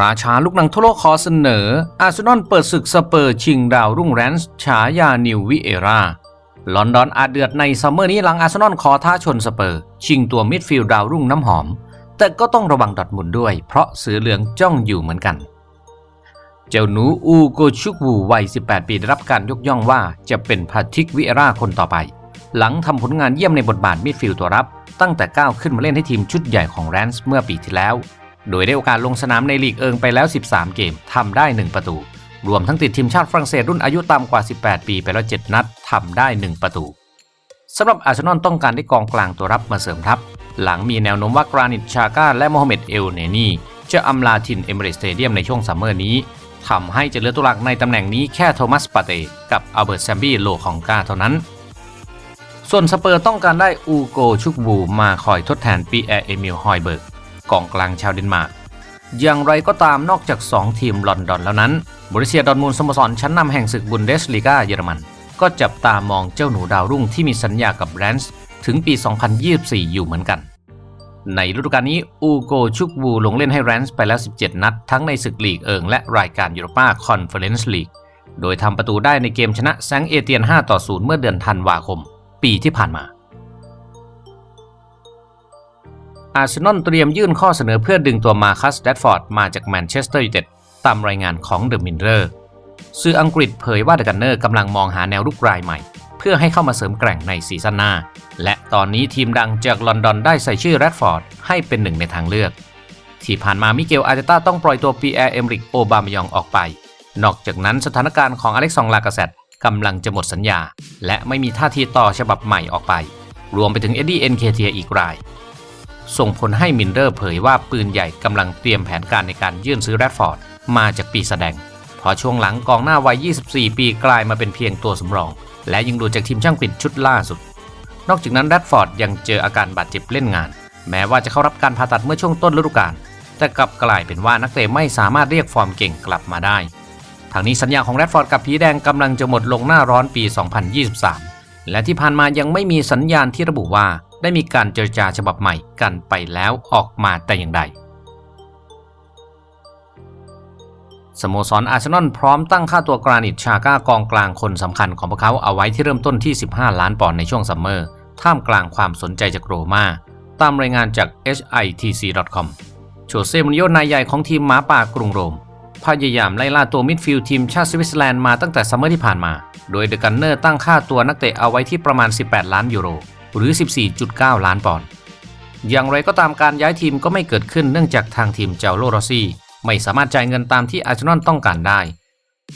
ราชาลูกหนังทั่วโลกขอเสนอ อาร์เซนอลเปิดศึกสเปอร์ชิงดาวรุ่งแรนส์ฉายานิววิเอราลอนดอนอาจเดือดในซัมเมอร์นี้หลังอาร์เซนอลขอท้าชนสเปอร์ ชิงตัวมิดฟิลด์ดาวรุ่งน้ำหอม แต่ก็ต้องระวังดอดมุนด์ด้วย เพราะเสือเหลืองจ้องอยู่เหมือนกัน เจ้าหนูอูโกชุกวูวัย 18 ปีได้รับการยกย่องว่าจะเป็นพาทิกวิเอราคนต่อไป หลังทำผลงานเยี่ยมในบทบาทมิดฟิลด์ตัวรับ ตั้งแต่ก้าวขึ้นมาเล่นให้ทีมชุดใหญ่ของแรนส์เมื่อปีที่แล้ว โดยได้โอกาสลงสนามในลีกเอิงไปแล้ว 13 เกมทำได้ 1 ประตู รวมทั้งติดทีมชาติฝรั่งเศสรุ่นอายุต่ำกว่า 18 ปีไปแล้ว 7 นัดทำได้ 1 ประตูสำหรับอาร์เซนอลต้องการได้กองกลางตัวรับมาเสริมทัพ หลังมีแนวโน้มว่ากรานิตชาก้าและโมฮัมเหม็ดเอลเนนีจะอำลาทินเอเมเรสสเตเดียมในช่วงซัมเมอร์นี้ทำให้จะเหลือตัวหลักในตำแหน่งนี้แค่โทมัสปาเตกับอัลเบิร์ตแซมบี้โลของกาเท่านั้น ส่วนสเปอร์ต้องการได้อูโกชุกบูมาคอยทดแทนปีแอร์เอมิลฮอยเบิร์ก กองกลางชาวเดนมาร์กอย่างไรก็ตามนอกจาก 2 ทีมลอนดอนแล้วนั้นบริเซียดอร์ทมูลสโมสรชั้นนำแห่งศึกบุนเดสลีกาเยอรมัน ก็จับตามองเจ้าหนูดาวรุ่งที่มีสัญญากับแรนส์ถึงปี 2024 อยู่เหมือนกัน ในฤดูกาลนี้อูโกชุกวูลงเล่นให้แรนส์ไปแล้ว 17 นัด ทั้งในศึกลีกเอิงและรายการยูโรปาคอนเฟอเรนซ์ลีกโดยทำประตูได้ในเกมชนะแซงเอเตียน 5 ต่อ 0 เมื่อเดือนธันวาคม ปีที่ผ่านมา อาร์เซนอลเตรียมยื่นข้อเสนอเพื่อดึงตัวมาคัสแดดฟอร์ดมาจากแมนเชสเตอร์ยูไนเต็ดตามรายงานของเดอะมินเ r อร์สื่ออังกฤษเผยว่าเดอะกันเนอร์กำลังมองหาแนวรุกรายใหม่ เพื่อให้เข้ามาเสริมแกร่งในซีซั่นหน้า และตอนนี้ทีมดังจากลอนดอนได้ใส่ชื่อแรดฟอร์ดให้เป็นหนึ่งในทางเลือก ที่ผ่านมามิเกลอาร์เตต้าต้องปล่อยตัวปีแอร์เอมริกโอบามายองออกไป นอกจากนั้นสถานการณ์ของอเล็กซองลากาเซตกำลังจะหมดสัญญา และไม่มีท่าทีต่อฉบับใหม่ออกไป รวมไปถึงเอ็ดดี้เอ็นเคเทียอีกราย ส่งผลให้มินเดอร์เผยว่าปืนใหญ่กำลังเตรียมแผนการในการยื่นซื้อแรดฟอร์ดมาจากปีแสดง พอช่วงหลังกองหน้าวัย 24 ปีกลายมาเป็นเพียงตัวสำรอง และยังดูจากทีมช่างปิดชุดล่าสุด นอกจากนั้นแรดฟอร์ดยังเจออาการบาดเจ็บเล่นงาน แม้ว่าจะเข้ารับการผ่าตัดเมื่อช่วงต้นฤดูกาลแต่กลับกลายเป็นว่านักเตะไม่สามารถเรียกฟอร์มเก่งกลับมาได้ทางนี้สัญญาของแรดฟอร์ดกับผีแดงกำลังจะหมดลงหน้าร้อนปี 2023 และที่ผ่านมายังไม่มีสัญญาณที่ระบุว่า ได้มีการเจรจาฉบับใหม่กันไปแล้วออกมาแต่อย่างใด สโมสรอาร์เซนอลพร้อมตั้งค่าตัวกรานิตชาก้ากองกลางคนสำคัญของพวกเขาเอาไว้ที่เริ่มต้นที่ 15 ล้านปอนด์ในช่วงซัมเมอร์ ท่ามกลางความสนใจจากโรมาตามรายงานจาก hitc.com โชเซมูริโยนายใหญ่ของทีมหมาป่ากรุงโรมพยายามไล่ล่าตัวมิดฟิลด์ทีมชาติสวิตเซอร์แลนด์มาตั้งแต่ซัมเมอร์ที่ผ่านมา โดยเดอะกันเนอร์ตั้งค่าตัวนักเตะเอาไว้ที่ประมาณ 18 ล้านยูโร หรือ 14.9 ล้านปอนด์ อย่างไรก็ตามการย้ายทีมก็ไม่เกิดขึ้นเนื่องจากทางทีมเจ้าโลโรซี่ไม่สามารถจ่ายเงินตามที่อาร์เซนอลต้องการได้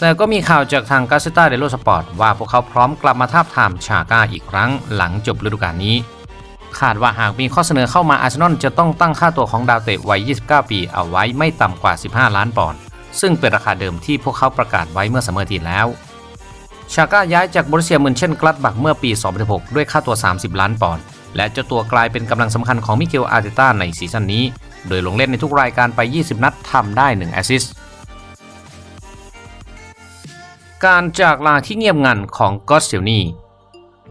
แต่ก็มีข่าวจากทางกาเซตาเดโลสปอร์ตว่าพวกเขาพร้อมกลับมาทาบทามชาก้าอีกครั้งหลังจบฤดูกาลนี้ คาดว่าหากมีข้อเสนอเข้ามาอาร์เซนอลจะต้องตั้งค่าตัวของดาวเตะวัย 29 ปีเอาไว้ไม่ต่ำกว่า 15 ล้านปอนด์ ซึ่งเป็นราคาเดิมที่พวกเขาประกาศไว้เมื่อซัมอร์ทีแล้ว ชาก้าย้ายจากบริเซียมืนเช่นกลัดบักเมื่อปี 2016 ด้วยค่าตัว 30 ล้านปอนด์และเจ้าตัวกลายเป็นกำลังสำคัญของมิเกลอาร์เตต้าในซีซั่นนี้ โดยลงเล่นในทุกรายการไป 20 นัดทำได้ 1 แอสซิสต์การจากลาที่เงียบงันของกอสเซลนี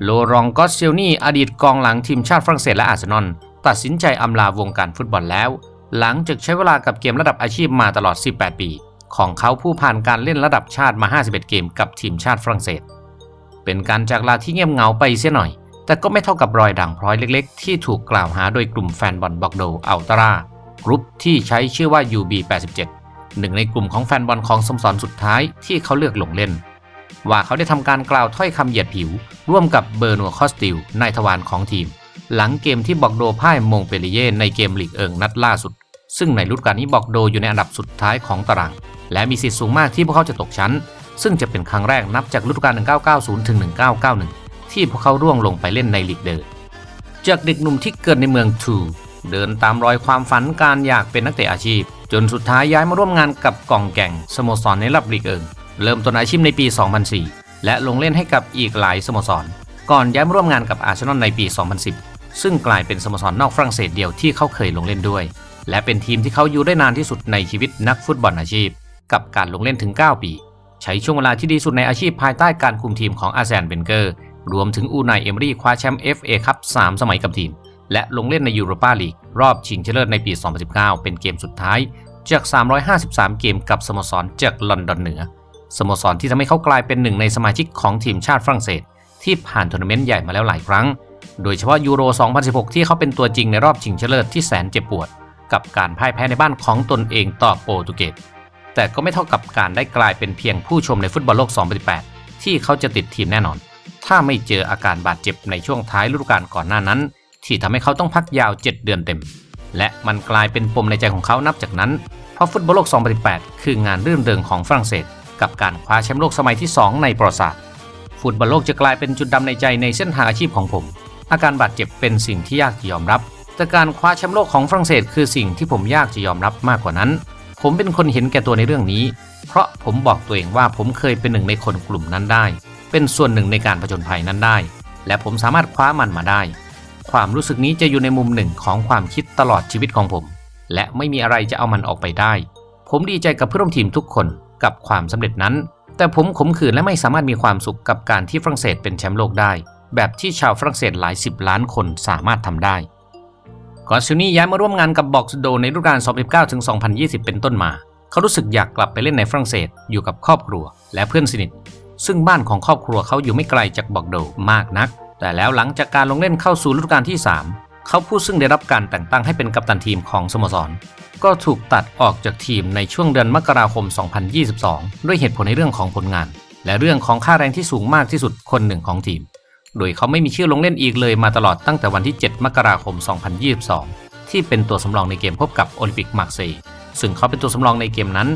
โลรองกอสเซลนีอดีตกองหลังทีมชาติฝรั่งเศสและอาร์เซนอลตัดสินใจอำลาวงการฟุตบอลแล้ว หลังจากใช้เวลากับเกมระดับอาชีพมาตลอด 18 ปี ของเขาผู้ผ่านการเล่นระดับชาติมา 51 เกมกับทีมชาติฝรั่งเศส เป็นการจากลาที่เงียบเหงาไปเสียหน่อย แต่ก็ไม่เท่ากับรอยด่างพร้อยเล็กๆ ที่ถูกกล่าวหาโดยกลุ่มแฟนบอลบอกโดอัลตรากรุ๊ปที่ใช้ชื่อว่า UB87 หนึ่งในกลุ่มของแฟนบอลของสโมสรสุดท้ายที่เขาเลือกลงเล่น ว่าเขาได้ทำการกล่าวถ้อยคำเหยียดผิว ร่วมกับเบอร์นัวคอสติลนายทวารของทีม หลังเกมที่บอกโดพ่ายมงเปรีเย่ในเกมลีกเอิงนัดล่าสุด ซึ่งในฤดูกาลนี้บอกโดอยู่ในอันดับสุดท้ายของตาราง และมีสิทธิ์สูงมากที่พวกเขาจะตกชั้น ซึ่งจะเป็นครั้งแรกนับจากฤดูกาล 1990 ถึง 1991 ที่พวกเขาร่วงลงไปเล่นในลีกเดิมจากเด็กหนุ่มที่เกิดในเมืองทูเดินตามรอยความฝันการอยากเป็นนักเตะอาชีพ จนสุดท้ายย้ายมาร่วมงานกับกองแก่งสโมสรในรับลีกเอิง เริ่มต้นอาชีพในปี 2004 และลงเล่นให้กับอีกหลายสโมสร ก่อนย้ายมาร่วมงานกับอาร์เซนอลในปี 2010 ซึ่งกลายเป็นสโมสรนอกฝรั่งเศสเดียวที่เขาเคยลงเล่นด้วย และเป็นทีมที่เขาอยู่ได้นานที่สุดในชีวิตนักฟุตบอลอาชีพ กับการลงเล่นถึง 9 ปี ใช้ช่วงเวลาที่ดีสุดในอาชีพภายใต้การคุมทีมของอาแซนเบนเกอร์ รวมถึงอูนายเอมรี่คว้าแชมป์ FA คัพ3สมัยกับทีม และลงเล่นในยูโรปาลีกรอบชิงชนะเลิศในปี 2019 เป็นเกมสุดท้ายจาก 353 เกมกับสโมสรจากลอนดอนเหนือ สโมสรที่ทำให้เขากลายเป็นหนึ่งในสมาชิกของทีมชาติฝรั่งเศส ที่ผ่านทัวร์นาเมนต์ใหญ่มาแล้วหลายครั้ง โดยเฉพาะยูโร 2016 ที่เขาเป็นตัวจริงในรอบชิงชนะเลิศที่แสนเจ็บปวด กับการพ่ายแพ้ในบ้านของตนเองต่อโปรตุเกส แต่ก็ไม่เท่ากับการได้กลายเป็นเพียงผู้ชมในฟุตบอลโลก 2018 ที่เขาจะติดทีมแน่นอน ถ้าไม่เจออาการบาดเจ็บในช่วงท้ายฤดูกาลก่อนหน้านั้น ที่ทำให้เขาต้องพักยาว 7 เดือนเต็ม และมันกลายเป็นปมในใจของเขานับจากนั้น เพราะฟุตบอลโลก 2018 คืองานรื่นเริงของฝรั่งเศส กับการคว้าแชมป์โลกสมัยที่ 2 ในประวัติศาสตร์ ฟุตบอลโลกจะกลายเป็นจุดดำในใจในเส้นทางอาชีพของผม อาการบาดเจ็บเป็นสิ่งที่ยากจะยอมรับ แต่การคว้าแชมป์โลกของฝรั่งเศสคือสิ่งที่ผมยากจะยอมรับมากกว่านั้น ผมเป็นคนเห็นแก่ตัวในเรื่องนี้ เพราะผมบอกตัวเองว่าผมเคยเป็นหนึ่งในคนกลุ่มนั้นได้ เป็นส่วนหนึ่งในการผจญภัยนั้นได้ และผมสามารถคว้ามันมาได้ ความรู้สึกนี้จะอยู่ในมุมหนึ่งของความคิดตลอดชีวิตของผม และไม่มีอะไรจะเอามันออกไปได้ ผมดีใจกับเพื่อนร่วมทีมทุกคนกับความสำเร็จนั้น แต่ผมขมขื่นและไม่สามารถมีความสุขกับการที่ฝรั่งเศสเป็นแชมป์โลกได้ แบบที่ชาวฝรั่งเศสหลายสิบล้านคนสามารถทำได้กอนซิลนี่ย้ายมาร่วมงานกับบอกสโดในฤดูกาล 2019ถึง2020 เป็นต้นมา เขารู้สึกอยากกลับไปเล่นในฝรั่งเศสอยู่กับครอบครัวและเพื่อนสนิท ซึ่งบ้านของครอบครัวเขาอยู่ไม่ไกลจากบอกโดมากนัก แต่แล้วหลังจากการลงเล่นเข้าสู่ฤดูกาลที่ 3 เขาผู้ซึ่งได้รับการแต่งตั้งให้เป็นกัปตันทีมของสโมสร ก็ถูกตัดออกจากทีมในช่วงเดือนมกราคม 2022 ด้วยเหตุผลในเรื่องของผลงาน และเรื่องของค่าแรงที่สูงมากที่สุดคนหนึ่งของทีม โดยเขาไม่มีชื่อลงเล่นอีกเลยมาตลอดตั้งแต่วันที่ 7 มกราคม 2022 ที่เป็นตัวสำรองในเกมพบกับโอลิมปิกมาร์เซย์ซึ่งเขาเป็นตัวสำรองในเกมนั้น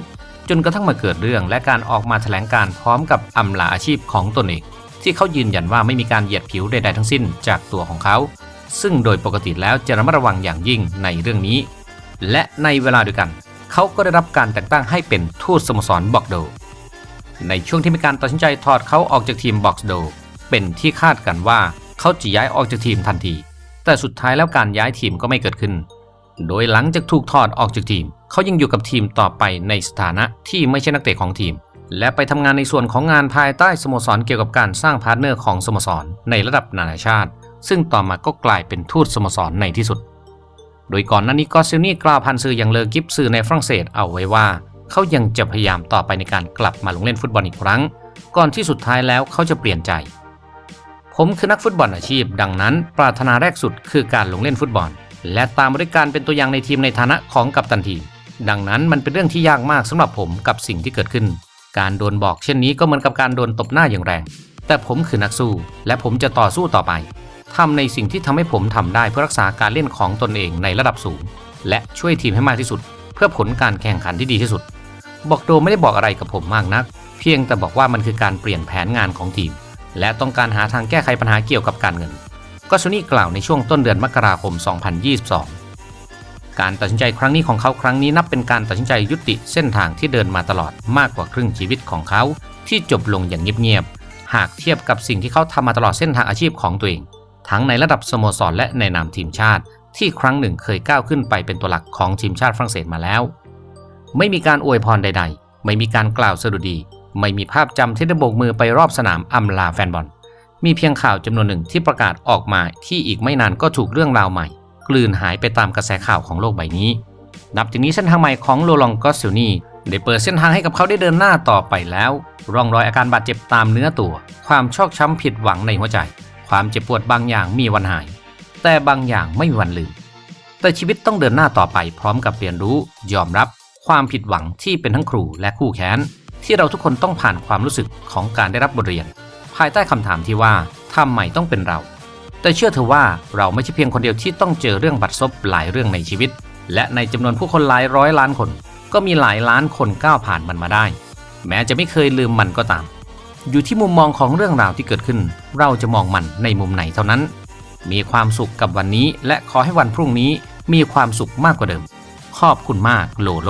จนกระทั่งมาเกิดเรื่องและการออกมาแถลงการพร้อมกับอำลาอาชีพของตนเองที่เขายืนยันว่าไม่มีการเหยียดผิวใดๆทั้งสิ้นจากตัวของเขา ซึ่งโดยปกติแล้วจะระมัดระวังอย่างยิ่งในเรื่องนี้ และในเวลาเดียวกัน เขาก็ได้รับการแต่งตั้งให้เป็นทูตสโมสรบอกโด ในช่วงที่มีการตัดสินใจถอดเขาออกจากทีมบอกโด เป็นที่คาดกันว่าเขาจะย้ายออกจากทีมทันที แต่สุดท้ายแล้วการย้ายทีมก็ไม่เกิดขึ้น โดยหลังจากถูกถอดออกจากทีม เขายังอยู่กับทีมต่อไปในสถานะที่ไม่ใช่นักเตะของทีม และไปทำงานในส่วนของงานภายใต้สโมสรเกี่ยวกับการสร้างพาร์ทเนอร์ของสโมสรในระดับนานาชาติ ซึ่งต่อมาก็กลายเป็นทูตสโมสรในที่สุด โดยก่อนหน้านี้กอซิลนี่กล่าวผ่านสื่ออย่างเลอกิฟสื่อในฝรั่งเศสเอาไว้ว่า เขายังจะพยายามต่อไปในการกลับมาลงเล่นฟุตบอลอีกครั้ง ก่อนที่สุดท้ายแล้วเขาจะเปลี่ยนใจ ผมคือนักฟุตบอลอาชีพ ดังนั้น ปรารถนาแรกสุดคือการลงเล่นฟุตบอล และตามบริการเป็นตัวอย่างในทีมในฐานะของกัปตันทีม ดังนั้นมันเป็นเรื่องที่ยากมากสำหรับผมกับสิ่งที่เกิดขึ้น การโดนบอกเช่นนี้ก็เหมือนกับการโดนตบหน้าอย่างแรง แต่ผมคือนักสู้ และผมจะต่อสู้ต่อไปทำในสิ่งที่ทำให้ผมทำได้เพื่อรักษาการเล่นของตนเองในระดับสูง และช่วยทีมให้มากที่สุด เพื่อผลการแข่งขันที่ดีที่สุด บอกโดไม่ได้บอกอะไรกับผมมากนัก เพียงแต่บอกว่ามันคือการเปลี่ยนแผนงานของทีม และต้องการหาทางแก้ไขปัญหาเกี่ยวกับการเงิน ก็ซูนี่กล่าวในช่วงต้นเดือนมกราคม 2022 การตัดสินใจครั้งนี้ของเขาครั้งนี้นับเป็นการตัดสินใจยุติเส้นทางที่เดินมาตลอดมากกว่าครึ่งชีวิตของเขา ที่จบลงอย่างเงียบๆ หากเทียบกับสิ่งที่เขาทำมาตลอดเส้นทางอาชีพของตัวเอง ทั้งในระดับสโมสรและในนามทีมชาติ ที่ครั้งหนึ่งเคยก้าวขึ้นไปเป็นตัวหลักของทีมชาติฝรั่งเศสมาแล้ว ไม่มีการอวยพรใด ๆ ไม่มีการกล่าวสดุดี ไม่มีภาพจำที่ได้โบกมือไปรอบสนามอำลาแฟนบอล มีเพียงข่าวจำนวนหนึ่งที่ประกาศออกมาที่อีกไม่นานก็ถูกเรื่องราวใหม่ กลืนหายไปตามกระแสข่าวของโลกใบนี้ นับจากนี้เส้นทางใหม่ของโลลองกอสซิลนีได้เปิดเส้นทางให้กับเขาได้เดินหน้าต่อไปแล้ว ร่องรอยอาการบาดเจ็บตามเนื้อตัว ความชอกช้ำผิดหวังในหัวใจ ความเจ็บปวดบางอย่างมีวันหาย แต่บางอย่างไม่มีวันลืม แต่ชีวิตต้องเดินหน้าต่อไปพร้อมกับเรียนรู้ ยอมรับ ความผิดหวังที่เป็นทั้งครูและคู่แค้น ที่เราทุกคนต้องผ่านความรู้สึกของการได้รับบทเรียน ภายใต้คำถามที่ว่าทำไมต้องเป็นเรา แต่เชื่อเถอะว่าเราไม่ใช่เพียงคนเดียวที่ต้องเจอเรื่องบัดซบหลายเรื่องในชีวิต และในจำนวนผู้คนหลายร้อยล้านคน ก็มีหลายล้านคนก้าวผ่านมันมาได้ แม้จะไม่เคยลืมมันก็ตาม อยู่ที่มุมมองของเรื่องราวที่เกิดขึ้น เราจะมองมันในมุมไหนเท่านั้น มีความสุขกับวันนี้ และขอให้วันพรุ่งนี้มีความสุขมากกว่าเดิม ขอบคุณมากโลโล